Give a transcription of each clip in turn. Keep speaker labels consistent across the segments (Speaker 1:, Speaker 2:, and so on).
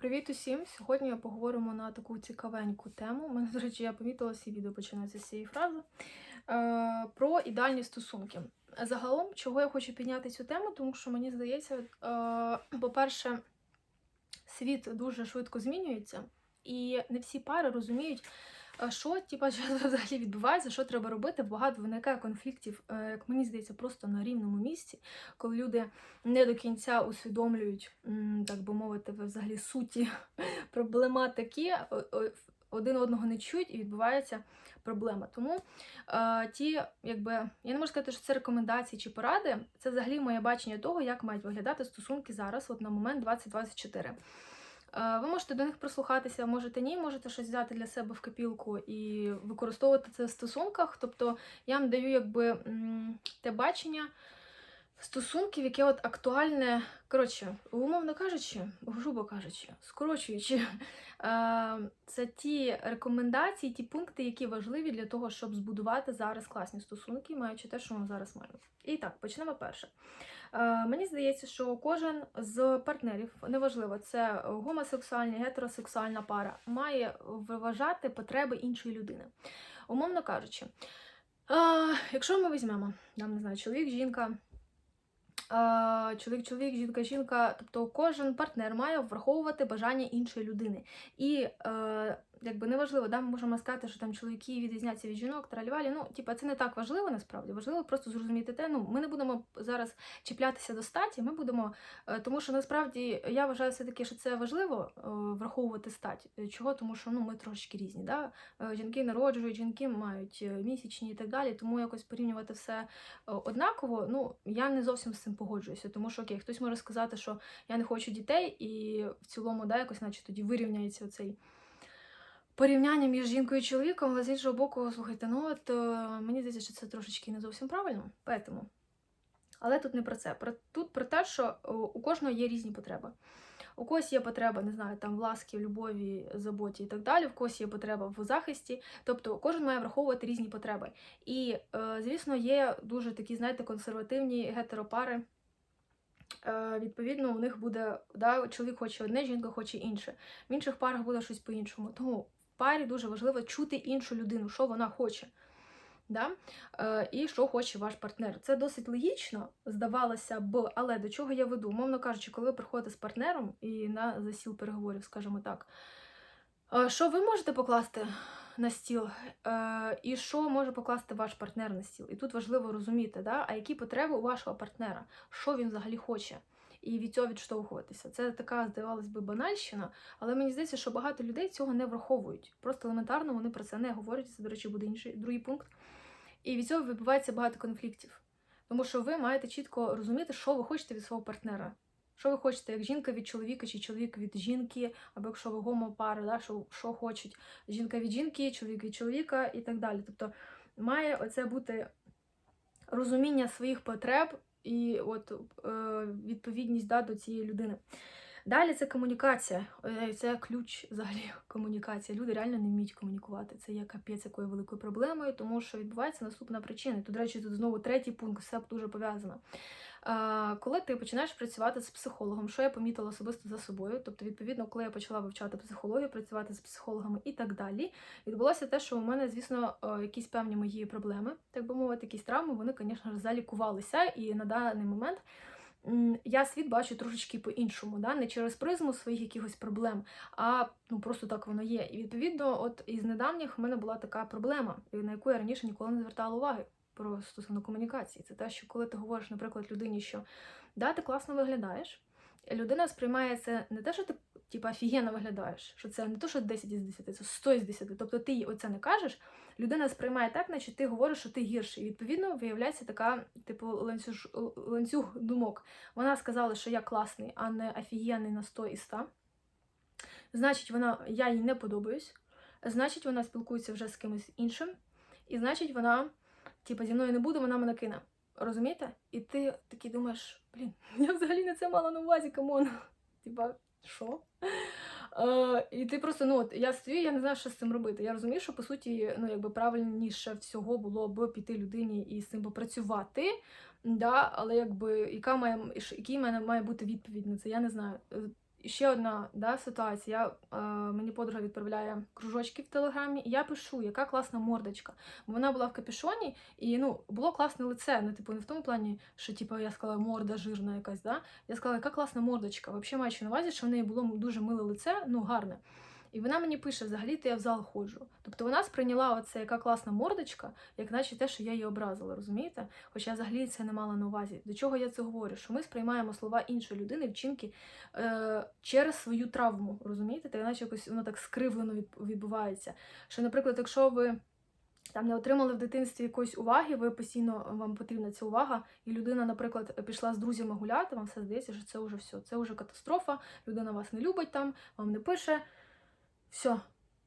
Speaker 1: Привіт усім! Сьогодні поговоримо на таку цікавеньку тему. У мене, до речі, я помітила всі відео починається з цієї фрази. Е, про ідеальні стосунки. Загалом, чого я хочу підняти цю тему, тому що мені здається, е, по-перше, світ дуже швидко змінюється, і не всі пари розуміють, що типа, що взагалі відбувається, що треба робити. Багато виникає конфліктів, е, як мені здається, просто на рівному місці, коли люди не до кінця усвідомлюють, так би мовити, взагалі суті проблематики, о- один одного не чують і відбувається проблема. Тому е, ті, якби я не можу сказати, що це рекомендації чи поради, це взагалі моє бачення того, як мають виглядати стосунки зараз, от на момент 2024. Е, Ви можете до них прислухатися, можете ні, можете щось взяти для себе в копілку і використовувати це в стосунках. Тобто я вам даю якби те бачення стосунків, яке от актуальне, коротше, умовно кажучи, грубо кажучи, скорочуючи, е, це ті рекомендації, ті пункти, які важливі для того, щоб збудувати зараз класні стосунки, маючи те, що ми зараз маємо. І так, почнемо перше. Е, Мені здається, що кожен з партнерів, неважливо, це гомосексуальна, гетеросексуальна пара, має вважати потреби іншої людини. Умовно кажучи, е, якщо ми візьмемо, я не знаю, чоловік, жінка, е, чоловік, чоловік, жінка, жінка, тобто кожен партнер має враховувати бажання іншої людини. І е, якби неважливо, да, ми можемо сказати, що там чоловіки відрізняться від жінок, тралівалі. Ну, типа, це не так важливо насправді. Важливо просто зрозуміти те. Ну, ми не будемо зараз чіплятися до статі. Ми будемо, е, тому що насправді я вважаю все таки, що це важливо е, враховувати стать. Е, Чого? Тому що ну ми трошки різні. Да? Е, Жінки народжують, жінки мають е, місячні і так далі. Тому якось порівнювати все е, однаково. Ну я не зовсім з цим погоджуюся, тому що окей, хтось може сказати, що я не хочу дітей, і в цілому, да, якось, наче тоді вирівняється цей порівняння між жінкою і чоловіком, але з іншого боку, слухайте, ну от е, мені здається, що це трошечки не зовсім правильно. Поэтому. Але тут не про це. Тут про те, що е, у кожного є різні потреби. У когось є потреба, не знаю, там в ласкі, в любові, заботі і так далі, в когось є потреба в захисті. Тобто кожен має враховувати різні потреби. І, е, звісно, є дуже такі, знаєте, консервативні гетеропари. Е, Відповідно, у них буде да, чоловік хоче одне, жінка хоче інше. В інших парах буде щось по-іншому. Тому в парі дуже важливо чути іншу людину, що вона хоче. Да? Е, і що хоче ваш партнер. Це досить логічно, здавалося б, але до чого я веду? Умовно кажучи, коли ви приходите з партнером і на засіл переговорів, скажімо так, е, що ви можете покласти на стіл, е, і що може покласти ваш партнер на стіл? І тут важливо розуміти, да? а які потреби у вашого партнера, що він взагалі хоче. І від цього відштовхуватися. Це така, здавалось би, банальщина, але мені здається, що багато людей цього не враховують. Просто елементарно вони про це не говорять. Це, до речі, буде інший другий пункт. І від цього відбувається багато конфліктів. Тому що ви маєте чітко розуміти, що ви хочете від свого партнера. Що ви хочете, як жінка від чоловіка, чи чоловік від жінки, або якщо ви гомопара, да, що, що хочуть жінка від жінки, чоловік від чоловіка і так далі. Тобто має оце бути розуміння своїх потреб і от е, відповідність да, до цієї людини. Далі це комунікація. Е, Це ключ взагалі комунікація. Люди реально не вміють комунікувати. Це є капець якою великою проблемою, тому що відбувається наступна причина. Тут, до речі, тут знову третій пункт, все дуже пов'язано. Коли ти починаєш працювати з психологом, що я помітила особисто за собою, тобто, відповідно, коли я почала вивчати психологію, працювати з психологами і так далі, відбулося те, що у мене, звісно, якісь певні мої проблеми, так би мовити, якісь травми, вони, звісно залікувалися, і на даний момент я світ бачу трошечки по-іншому, да? не через призму своїх якихось проблем, а ну просто так воно є. І відповідно, от із недавніх в мене була така проблема, на яку я раніше ніколи не звертала уваги. Про стосовно комунікації. Це те, що коли ти говориш, наприклад, людині, що да, ти класно виглядаєш, людина сприймає це не те, що ти типу, офігенно виглядаєш, що це не то, що 10 із 10, це 100 із 10. Тобто ти їй оце не кажеш, людина сприймає так, наче ти говориш, що ти гірший. І відповідно виявляється така, типу, ланцюж, ланцюг думок. Вона сказала, що я класний, а не офігенний на 100 із 100. Значить, вона, я їй не подобаюсь. Значить, вона спілкується вже з кимось іншим. І значить, вона, типу, зі мною не буде, вона мене кине. Розумієте? І ти такий думаєш, блін, я взагалі не це мала на увазі, камон. Типа, що? Е, і ти просто, ну от я стою, я не знаю, що з цим робити. Я розумію, що по суті, ну якби правильніше всього було б піти людині і з цим попрацювати. Да, але якби яка має який мене має бути відповідь на це, я не знаю. І ще одна да, ситуація. Я, е, мені подруга відправляє кружочки в телеграмі, і я пишу, яка класна мордочка. Вона була в капюшоні, і ну, було класне лице. Ну, типу, не в тому плані, що типу, я сказала, морда жирна якась. Да? Я сказала, яка класна мордочка. Взагалі маючи на увазі, що в неї було дуже миле лице, ну гарне. І вона мені пише, взагалі-то я в зал ходжу. Тобто вона сприйняла оце, яка класна мордочка, як наче те, що я її образила, розумієте? Хоча я взагалі це не мала на увазі. До чого я це говорю? Що ми сприймаємо слова іншої людини, вчинки е, через свою травму, розумієте? Та наче якось воно так скривлено відбувається. Що, наприклад, якщо ви. Там не отримали в дитинстві якоїсь уваги, ви постійно вам потрібна ця увага, і людина, наприклад, пішла з друзями гуляти, вам все здається, що це вже все, це вже катастрофа, людина вас не любить там, вам не пише. Все.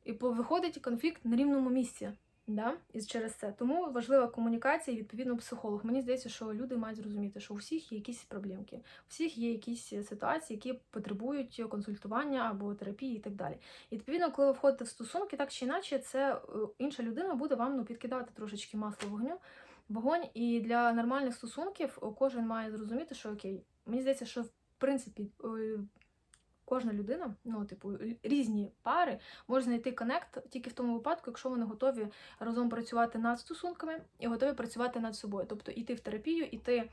Speaker 1: І виходить конфлікт на рівному місці. Да? І через це. Тому важлива комунікація і відповідно психолог. Мені здається, що люди мають зрозуміти, що у всіх є якісь проблемки, у всіх є якісь ситуації, які потребують консультування або терапії і так далі. І відповідно, коли ви входите в стосунки, так чи інакше, це е, інша людина буде вам ну, підкидати трошечки масло вогню, вогонь. І для нормальних стосунків кожен має зрозуміти, що окей, мені здається, що в принципі е, Кожна людина, ну, типу, різні пари, може знайти коннект тільки в тому випадку, якщо вони готові разом працювати над стосунками і готові працювати над собою. Тобто йти в терапію, йти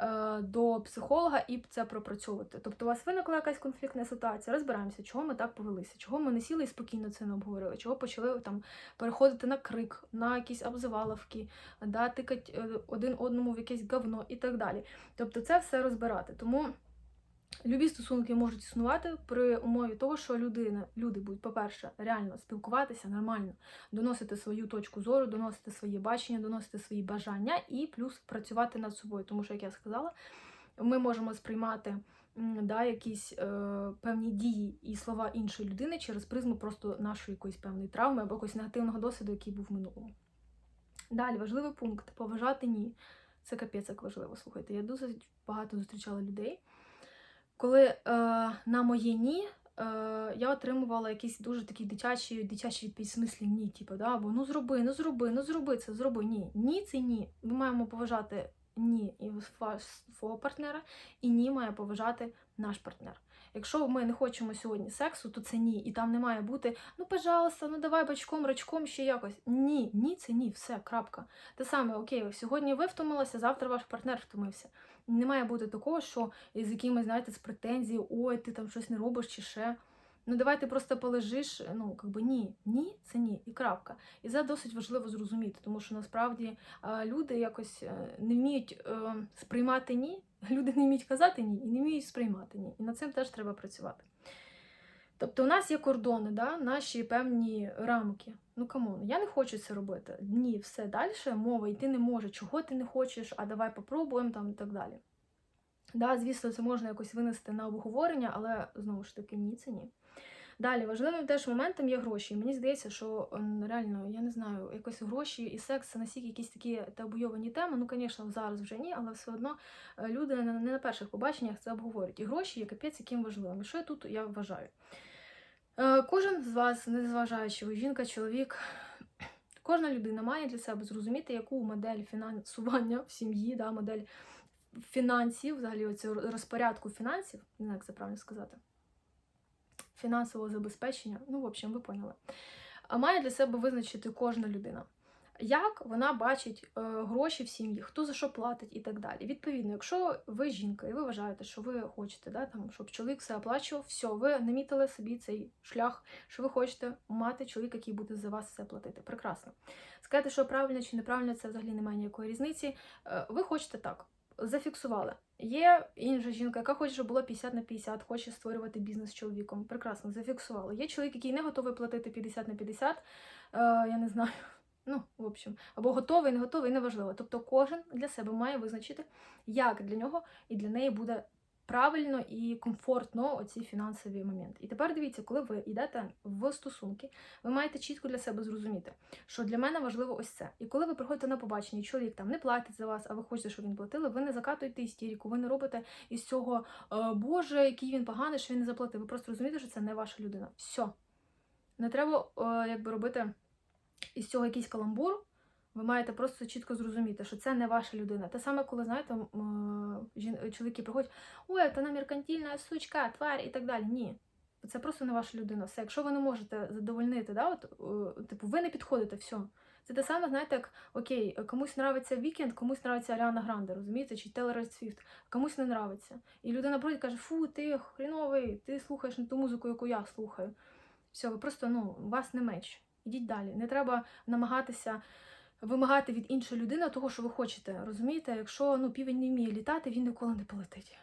Speaker 1: е, до психолога і це пропрацьовувати. Тобто, у вас виникла якась конфліктна ситуація, розбираємося, чого ми так повелися, чого ми не сіли і спокійно це не обговорили, чого почали там переходити на крик, на якісь обзиваловки, да, тикати е, один одному в якесь говно і так далі. Тобто, це все розбирати. Тому. Любі стосунки можуть існувати при умові того, що людина, люди будуть, по-перше, реально спілкуватися нормально, доносити свою точку зору, доносити свої бачення, доносити свої бажання і плюс працювати над собою. Тому що, як я сказала, ми можемо сприймати да, якісь е, певні дії і слова іншої людини через призму просто нашої якоїсь певної травми або якогось негативного досвіду, який був в минулому. Далі важливий пункт поважати ні. Це капець як важливо. Слухайте, я дуже багато зустрічала людей коли е, на моє ні е, я отримувала якісь дуже такі дитячі дитячі відповідь, смислі ні, типу, да, або ну зроби, ну зроби, ну зроби це, зроби. Ні. Ні, це ні. Ми маємо поважати ні і свого партнера, і ні має поважати наш партнер. Якщо ми не хочемо сьогодні сексу, то це ні. І там не має бути ну, пожалуйста, ну давай бачком, рачком ще якось. Ні, ні, це ні, все, крапка. Те саме, окей, сьогодні ви втомилися, завтра ваш партнер втомився. Не має бути такого, що з якимось, знаєте, з претензією, ой, ти там щось не робиш чи ще. Ну, давай ти просто полежиш. Ну, якби ні, ні, це ні, і крапка. І це досить важливо зрозуміти, тому що насправді люди якось е, не вміють е, сприймати ні, люди не вміють казати ні і не вміють сприймати ні. І над цим теж треба працювати. Тобто у нас є кордони, да? наші певні рамки. Ну камон, я не хочу це робити. Ні, все далі мова йти не може, чого ти не хочеш, а давай попробуємо там і так далі. Да, Звісно, це можна якось винести на обговорення, але знову ж таки, ні, це ні. Далі важливим теж моментом є гроші. Мені здається, що реально, я не знаю, якось гроші і секс це настільки якісь такі табуйовані теми. Ну, звісно, зараз вже ні, але все одно е, люди не на перших побаченнях це обговорюють. І гроші є капець яким важливим. Що я тут я вважаю? Е, кожен з вас, незважаючи ви жінка, чоловік, кожна людина має для себе зрозуміти, яку модель фінансування в сім'ї, да, модель фінансів, взагалі оцю розпорядку фінансів, не знаю, як це правильно сказати, фінансового забезпечення, ну, в общем, ви поняли. Має для себе визначити кожна людина як вона бачить е, гроші в сім'ї, хто за що платить і так далі. Відповідно, якщо ви жінка і ви вважаєте, що ви хочете, да, там, щоб чоловік все оплачував, все, ви намітили собі цей шлях, що ви хочете мати чоловіка, який буде за вас все платити. Прекрасно. Сказати, що правильно чи неправильно, це взагалі немає ніякої різниці. Е, ви хочете так. Зафіксували. Є інша жінка, яка хоче, щоб було 50 на 50, хоче створювати бізнес з чоловіком. Прекрасно, зафіксували. Є чоловік, який не готовий платити 50 на 50, е, я не знаю. Ну, в общем, або готовий, не готовий, неважливо. Тобто кожен для себе має визначити, як для нього і для неї буде правильно і комфортно оці фінансові моменти. І тепер дивіться, коли ви йдете в стосунки, ви маєте чітко для себе зрозуміти, що для мене важливо ось це. І коли ви приходите на побачення, і чоловік там не платить за вас, а ви хочете, щоб він платили, ви не закатуєте істеріку, ви не робите із цього Боже, який він поганий, що він не заплатив. Ви просто розумієте, що це не ваша людина. Все. Не треба якби робити із цього якийсь каламбур, Ви маєте просто чітко зрозуміти, що це не ваша людина. Те саме, коли знаєте, е, чоловіки приходять, ой, вона меркантильна сучка, тварь і так далі. Ні. Це просто не ваша людина. Все, якщо ви не можете задовольнити, да, от, типу, ви не підходите, все. Це те саме, знаєте, як окей, комусь нравиться Вікенд, комусь нравиться Аріана Гранде, розумієте, чи Тейлор Свіфт, комусь не нравиться. І людина прийде і каже, фу, ти хріновий, ти слухаєш не ту музику, яку я слухаю. Все, ви просто ну, вас не меч. Ідіть далі. Не треба намагатися вимагати від іншої людини того, що ви хочете. Розумієте, якщо ну, півень не вміє літати, він ніколи не полетить.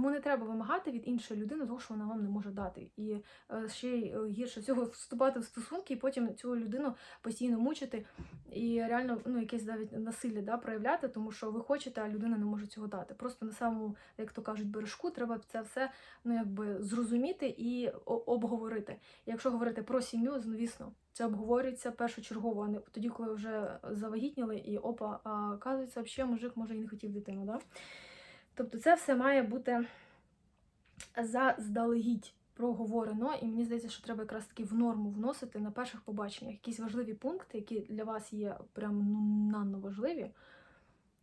Speaker 1: Тому не треба вимагати від іншої людини того, що вона вам не може дати. І е, ще е, гірше всього вступати в стосунки і потім цю людину постійно мучити і реально ну, якесь навіть насилля да, проявляти, тому що ви хочете, а людина не може цього дати. Просто на самому, як то кажуть, бережку треба це все ну, якби, зрозуміти і обговорити. Якщо говорити про сім'ю, звісно, це обговорюється першочергово, а не тоді, коли вже завагітніли, і опа, а оказується, взагалі мужик може і не хотів дитину. Да? Тобто це все має бути заздалегідь проговорено, і мені здається, що треба якраз таки в норму вносити на перших побаченнях. Якісь важливі пункти, які для вас є прям ну, нанно важливі,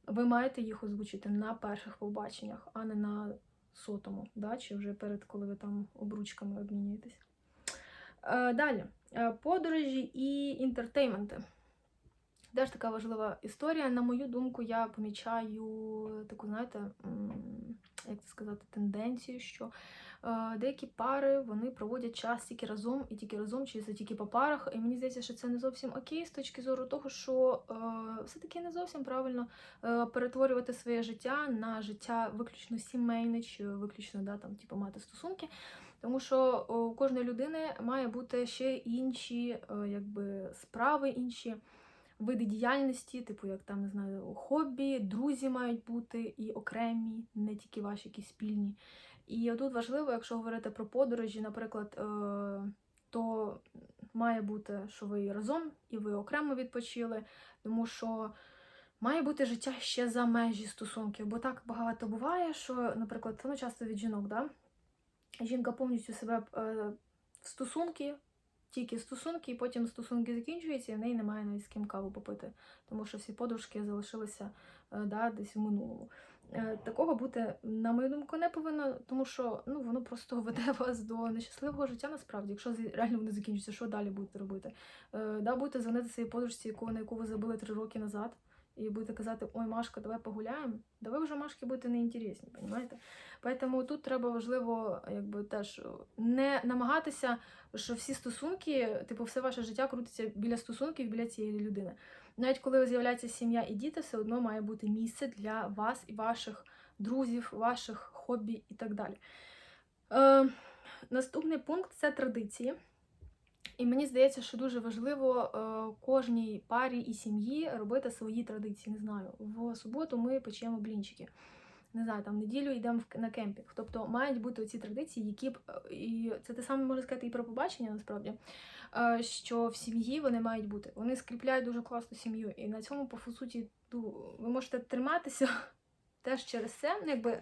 Speaker 1: ви маєте їх озвучити на перших побаченнях, а не на сотому, да? чи вже перед, коли ви там обручками обмінюєтесь. Е, далі, Е, подорожі і інтертейменти. Теж така важлива історія. На мою думку, я помічаю таку, знаєте, як це сказати, тенденцію, що е, деякі пари вони проводять час тільки разом і тільки разом, чи це тільки по парах. І мені здається, що це не зовсім окей з точки зору того, що е, все-таки не зовсім правильно е, перетворювати своє життя на життя виключно сімейне, чи виключно да, там, типу, мати стосунки. Тому що у кожної людини має бути ще інші якби, справи, інші види діяльності, типу, як там, не знаю, хобі, друзі мають бути і окремі, не тільки ваші якісь спільні. І тут важливо, якщо говорити про подорожі, наприклад, е, то має бути, що ви разом, і ви окремо відпочили, тому що. Має бути життя ще за межі стосунків, бо так багато буває, що, наприклад, саме часто від жінок, да? жінка повністю себе е, в стосунки, тільки стосунки, і потім стосунки закінчуються, і в неї немає навіть з ким каву попити, тому що всі подружки залишилися е, да, десь в минулому. Е, Такого бути, на мою думку, не повинно, тому що ну, воно просто веде вас до нещасливого життя насправді. Якщо реально воно закінчиться, що далі будете робити? Е, Да, будете дзвонити своїй подружці, на яку ви забили три роки назад, і будете казати, ой, Машка, давай погуляємо. Да ви вже Машки будете неінтересні, розумієте? Поэтому тут треба важливо, якби теж не намагатися, що всі стосунки, типу, все ваше життя крутиться біля стосунків, біля цієї людини. Навіть коли з'являється сім'я і діти, все одно має бути місце для вас і ваших друзів, ваших хобі і так далі. Е, наступний пункт це традиції. І мені здається, що дуже важливо е, кожній парі і сім'ї робити свої традиції. Не знаю, в суботу ми печемо блінчики. Не знаю, там в неділю йдемо на кемпінг. Тобто мають бути ці традиції, які б е, і це те саме можна сказати і про побачення, насправді. е, Що в сім'ї вони мають бути. Вони скріпляють дуже класну сім'ю. І на цьому, по суті, ну, ви можете триматися теж через це. Ну, якби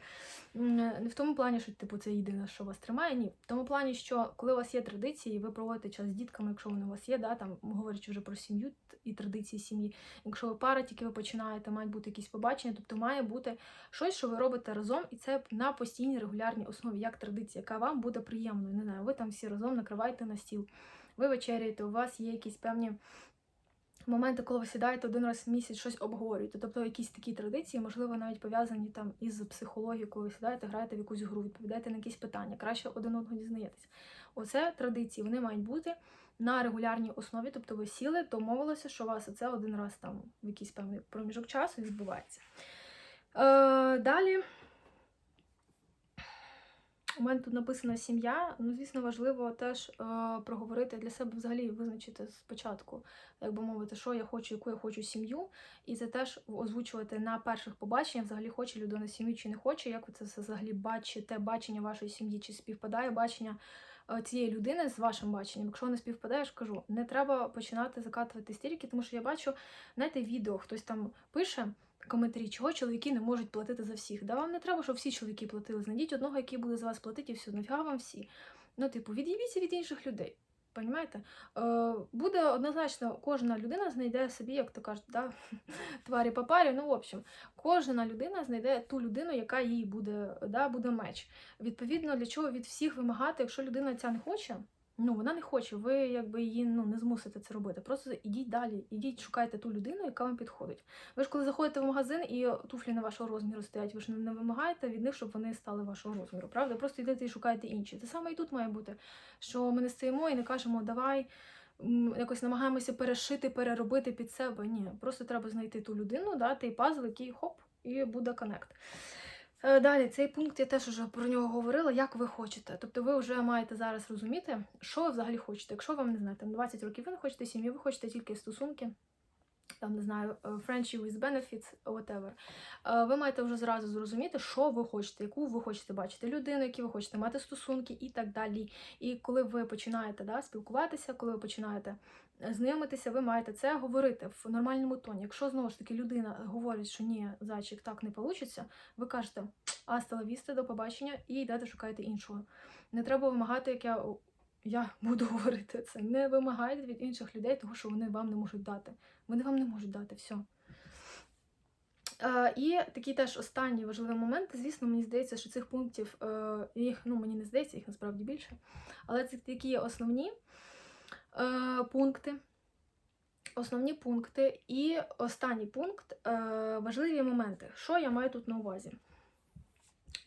Speaker 1: не в тому плані, що типу це єдине, що вас тримає. Ні. В тому плані, що коли у вас є традиції, ви проводите час з дітками, якщо вони у вас є, да, там говорячи вже про сім'ю і традиції сім'ї. Якщо ви пара, тільки ви починаєте, мають бути якісь побачення, тобто має бути щось, що ви робите разом, і це на постійній регулярній основі, як традиція, яка вам буде приємною. Не знаю, ви там всі разом накриваєте на стіл, ви вечеряєте, у вас є якісь певні. Моменти, коли ви сідаєте один раз в місяць щось обговорюєте. Тобто якісь такі традиції, можливо, навіть пов'язані там із психологією, коли ви сідаєте, граєте в якусь гру, відповідаєте на якісь питання, краще один одного дізнаєтесь. Оце традиції, вони мають бути на регулярній основі. Тобто ви сіли, домовилися, що у вас це один раз там в якийсь певний проміжок часу відбувається. Е, далі. У мене тут написана сім'я. Ну, звісно, важливо теж е, проговорити для себе взагалі визначити спочатку, як би мовити, що я хочу, яку я хочу сім'ю, і це теж озвучувати на перших побаченнях, взагалі хоче людина сім'ю чи не хоче, як ви це все взагалі бачите, бачення вашої сім'ї, чи співпадає бачення е, цієї людини з вашим баченням. Якщо не співпадає, я кажу, не треба починати закатувати стільки, тому що я бачу, знаєте, відео, хтось там пише. Коментарі, чого чоловіки не можуть платити за всіх. Да вам не треба, щоб всі чоловіки платили. Знайдіть одного, який буде за вас платити, і все, нафіга вам всі. Ну, типу, від'їбіться від інших людей. Понімаєте? Е, буде однозначно, кожна людина знайде собі, як то кажуть, да? тварі по парі. Ну, в общем, кожна людина знайде ту людину, яка їй буде, да, буде меч. Відповідно, для чого від всіх вимагати, якщо людина ця не хоче, ну вона не хоче, ви якби її ну, не змусите це робити. Просто ідіть далі, ідіть, шукайте ту людину, яка вам підходить. Ви ж коли заходите в магазин і туфлі не вашого розміру стоять, ви ж не вимагаєте від них, щоб вони стали вашого розміру. Правда? Просто йдете і шукаєте інші. Це саме і тут має бути, що ми не стоїмо і не кажемо, давай. Якось намагаємося перешити, переробити під себе. Ні, просто треба знайти ту людину, дати пазл, який хоп, і буде коннект. Е, далі, цей пункт я теж вже про нього говорила, як ви хочете. Тобто ви вже маєте зараз розуміти, що ви взагалі хочете. Якщо вам не знаю, там 20 років ви не хочете сім'ї, ви хочете тільки стосунки, там не знаю, е, friendship with benefits, whatever. Е, ви маєте вже зразу зрозуміти, що ви хочете, яку ви хочете бачити людину, які ви хочете мати стосунки і так далі. І коли ви починаєте да, спілкуватися, коли ви починаєте знайомитися, ви маєте це говорити в нормальному тоні. Якщо знову ж таки людина говорить, що ні, зайчик так не вийде, ви кажете «Аста вісте, до побачення і йдете шукаєте іншого. Не треба вимагати, як я я буду говорити це. Не вимагайте від інших людей, того що вони вам не можуть дати. Вони вам не можуть дати все. Е, і такий теж останній важливий момент. Звісно, мені здається, що цих пунктів е, їх, ну мені не здається, їх насправді більше. Але це такі основні е, пункти. Основні пункти. І останній пункт е, важливі моменти. Що я маю тут на увазі?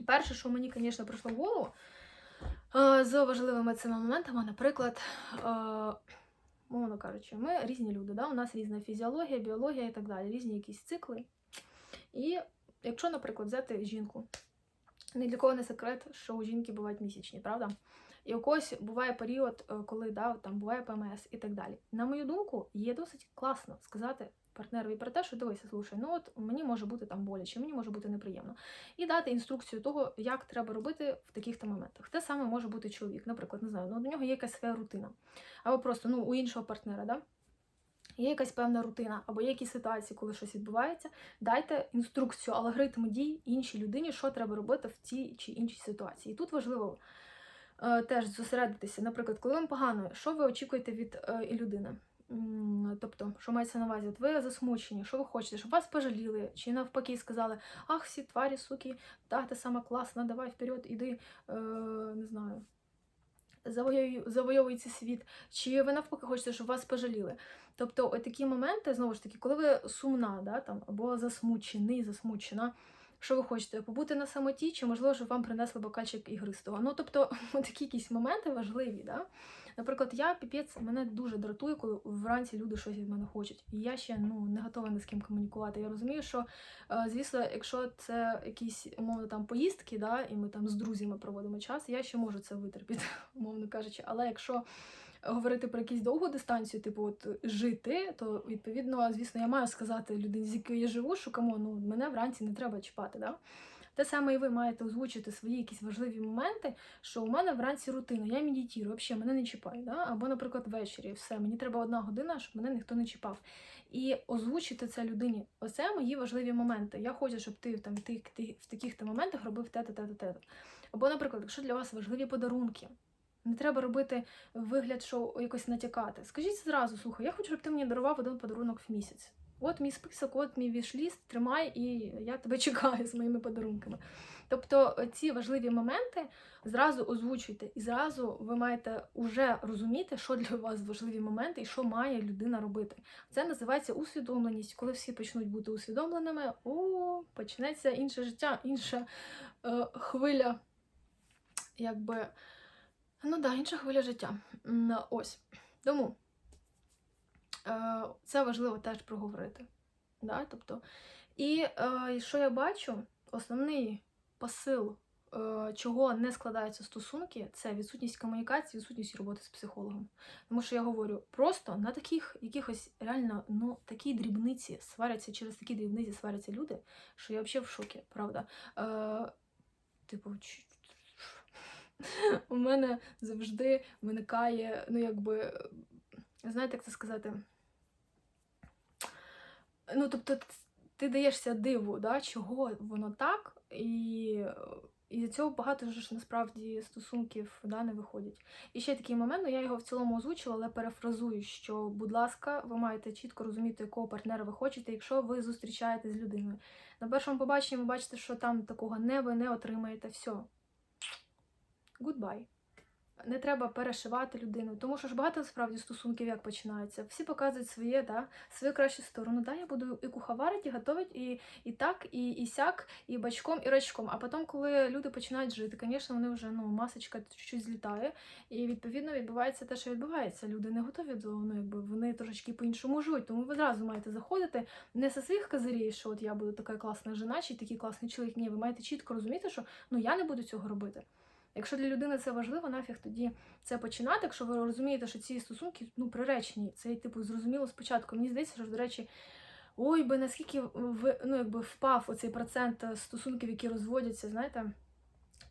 Speaker 1: Перше, що мені, звісно, прийшло в голову е, з важливими цими моментами, наприклад, е, мовно кажучи, ми різні люди, да? у нас різна фізіологія, біологія і так далі, різні якісь цикли. І якщо, наприклад, взяти жінку, ні для кого не секрет, що у жінки бувають місячні, правда? І у когось буває період, е, коли да, там буває ПМС і так далі. На мою думку, є досить класно сказати партнерові про те, що дивися, слушай, ну от мені може бути там боляче, мені може бути неприємно. І дати інструкцію того, як треба робити в таких-то моментах. Те саме може бути чоловік, наприклад, не знаю, ну до нього є якась своя рутина. Або просто ну, у іншого партнера, да? Є якась певна рутина, або є якісь ситуації, коли щось відбувається. Дайте інструкцію, алгоритм дій іншій людині, що треба робити в цій чи іншій ситуації. І тут важливо теж зосередитися, наприклад, коли вам погано, що ви очікуєте від е, людини? Тобто, що мається на увазі, ви засмучені, що ви хочете, щоб вас пожаліли, чи навпаки сказали, ах, всі тварі, суки, да, ти сама класна, давай вперед, іди, е, не знаю, завойовуй цей світ, чи ви навпаки хочете, щоб вас пожаліли. Тобто, такі моменти, знову ж таки, коли ви сумна, да, там, або засмучений, засмучена, що ви хочете, побути на самоті, чи, можливо, щоб вам принесли бокальчик ігристого. Ну, тобто, такі якісь моменти важливі. Да? Наприклад, я піпець мене дуже дратує, коли вранці люди щось від мене хочуть. І я ще ну, не готова ні з ким комунікувати. Я розумію, що, е, звісно, якщо це якісь умовно там поїздки, да, і ми там з друзями проводимо час, я ще можу це витерпіти, умовно кажучи. Але якщо говорити про якусь довгу дистанцію, типу от жити, то відповідно, звісно, я маю сказати людині, з якою я живу, що кому ну, мене вранці не треба чіпати. Да? Те саме і ви маєте озвучити свої якісь важливі моменти, що у мене вранці рутина, я медитую, взагалі мене не чіпає. Да? Або, наприклад, ввечері все, мені треба одна година, щоб мене ніхто не чіпав. І озвучити це людині. Оце мої важливі моменти. Я хочу, щоб ти там ти, ти в таких-то моментах робив те-то, те-то, те-то. Або, наприклад, якщо для вас важливі подарунки. Не треба робити вигляд, що якось натякати. Скажіть зразу, слухай, я хочу, щоб ти мені дарував один подарунок в місяць. От мій список, от мій вішліст, тримай, і я тебе чекаю з моїми подарунками. Тобто е, ці важливі моменти зразу озвучуйте, і зразу ви маєте вже розуміти, що для вас важливі моменти і що має людина робити. Це називається усвідомленість. Коли всі почнуть бути усвідомленими, о, почнеться інше життя, інша е, хвиля, якби. Ну да, інша хвиля життя. Ось. Тому е, це важливо теж проговорити. Да? Тобто, І е, що я бачу, основний посил, е, чого не складаються стосунки, це відсутність комунікації, відсутність роботи з психологом. Тому що я говорю, просто на таких якихось реально ну, такі дрібниці сваряться, через такі дрібниці сваряться люди, що я взагалі в шокі, правда. Типу, у мене завжди виникає, ну, якби, знаєте, як це сказати? Ну, тобто, ти даєшся диву, да, чого воно так, і І з цього багато ж насправді стосунків да, не виходять. І ще такий момент, ну я його в цілому озвучила, але перефразую, що, будь ласка, ви маєте чітко розуміти, якого партнера ви хочете, якщо ви зустрічаєтесь з людиною. На першому побаченні ви бачите, що там такого не ви не отримаєте. Все. Goodbye. Не треба перешивати людину, тому що ж багато справді стосунків як починаються. Всі показують своє, да, свою кращу сторону. Да, я буду і куховарити, і готувати, і, і так, і, і сяк, і бачком, і рачком. А потім, коли люди починають жити, звісно, вони вже ну, масочка чуть-чуть злітає, і відповідно відбувається те, що відбувається. Люди не готові до ну, якби вони трошечки по-іншому живуть. Тому ви одразу маєте заходити не зі своїх козирів, що от я буду така класна жена, чи такий класний чоловік. Ні, ви маєте чітко розуміти, що ну я не буду цього робити. Якщо для людини це важливо, нафіг тоді це починати. Якщо ви розумієте, що ці стосунки ну приречені, це типу зрозуміло спочатку. Мені здається, що до речі, ой би наскільки в ну якби впав оцей процент стосунків, які розводяться, знаєте.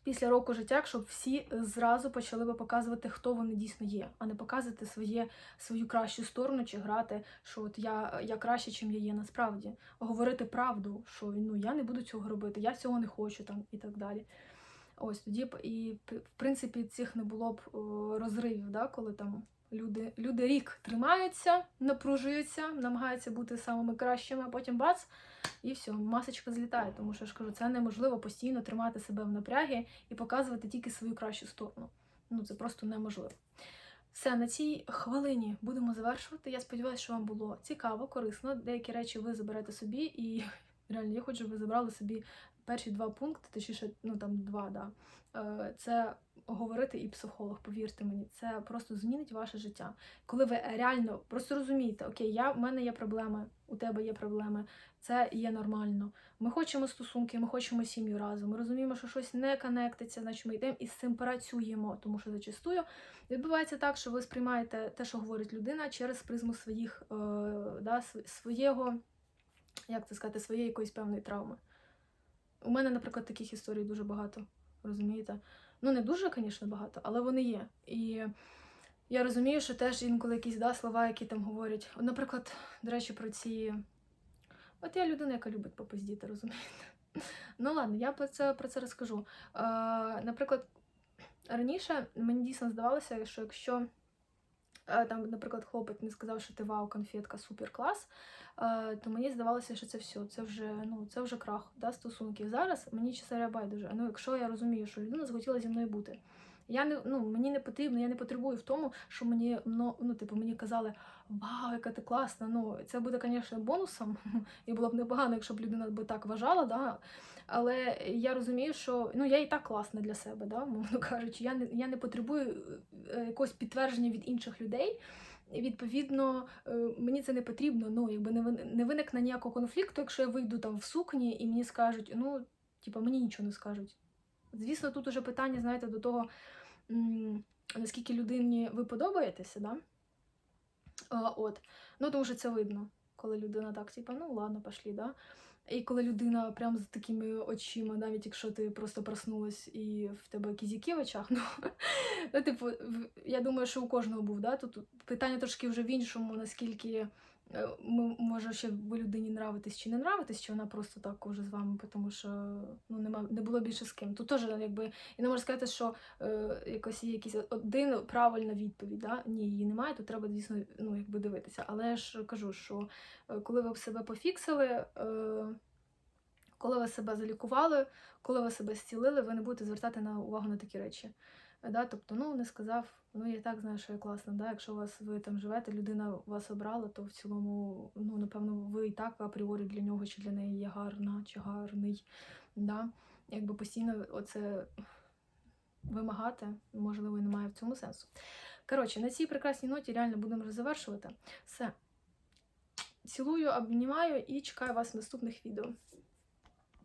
Speaker 1: Після року життя, щоб всі зразу почали би показувати, хто вони дійсно є, а не показувати своє, свою кращу сторону чи грати, що от я я краще, чим я є насправді. Говорити правду, що ну я не буду цього робити, я цього не хочу там і так далі. Ось тоді б і в принципі цих не було б розривів, да, коли там люди люди рік тримаються, напружуються, намагаються бути самими кращими, а потім бац, і все, масочка злітає. Тому що я ж кажу, це неможливо постійно тримати себе в напрягі і показувати тільки свою кращу сторону. Ну це просто неможливо. Все, на цій хвилині будемо завершувати. Я сподіваюся, що вам було цікаво, корисно. Деякі речі ви заберете собі, і реально я хочу, щоб ви забрали собі перші два пункти, точніше, ну там два, да. Е, це говорити і психолог, повірте мені, це просто змінить ваше життя. Коли ви реально просто розумієте, окей, я в мене є проблеми, у тебе є проблеми, це є нормально. Ми хочемо стосунки, ми хочемо сім'ю разом. Ми розуміємо, що щось не конектиться, значить ми йдемо і з цим працюємо, тому що зачастую відбувається так, що ви сприймаєте те, що говорить людина, через призму своїх е, да, своєго, як це сказати, своєї якоїсь певної травми. У мене, наприклад, таких історій дуже багато, розумієте? Ну, не дуже, звісно, багато, але вони є. І я розумію, що теж інколи якісь да, слова, які там говорять. Наприклад, до речі, про ці. От я людина, яка любить попиздіти, розумієте? Ну ладно, я про це про це розкажу. Наприклад, раніше мені дійсно здавалося, що якщо е, там, наприклад, хлопець не сказав, що ти вау, конфетка, супер клас, то мені здавалося, що це все, це вже ну, це вже крах да, стосунків. Зараз мені часаря байдуже. Ну, якщо я розумію, що людина захотіла зі мною бути. Я не ну мені не потрібно, я не потребую в тому, що мені ну, ну типу мені казали Вау, яка ти класна! Ну це буде, звісно, бонусом, і було б непогано, якщо б людина би так вважала, да. Але я розумію, що ну я і так класна для себе, да, мовно кажучи, я не я не потребую е, якогось підтвердження від інших людей. Відповідно е, мені це не потрібно. Ну, якби не виникне ніякого конфлікту, якщо я вийду там в сукні і мені скажуть, ну, типу, мені нічого не скажуть. Звісно, тут уже питання, знаєте, до того, наскільки людині ви подобаєтеся, да? От. Ну, тому що це видно, коли людина так, типу, ну ладно, пошлі, да? І коли людина прям з такими очима, навіть якщо ти просто проснулась і в тебе кізяки в очах, ну, ну типу, я думаю, що у кожного був, да? Тут питання трошки вже в іншому, наскільки може ще ви людині нравитись чи не нравитись, чи вона просто так уже з вами, тому що ну, нема, не було більше з ким. Тут теж якби і не можу сказати, що е, якось є якийсь один правильна відповідь. Да? Ні, її немає, тут треба, звісно, ну, якби дивитися. Але ж кажу, що е, коли ви себе пофіксили. Е, коли ви себе залікували, коли ви себе зцілили, ви не будете звертати на увагу на такі речі. Да? Тобто, ну не сказав, ну я так знаю, що я класна. Да? Якщо вас ви там живете, людина вас обрала, то в цілому, ну напевно, ви і так апріорі для нього чи для неї є гарна чи гарний. Да? Якби постійно оце вимагати, можливо, і немає в цьому сенсу. Коротше, на цій прекрасній ноті реально будемо завершувати. Все. Цілую, обнімаю і чекаю вас в наступних відео.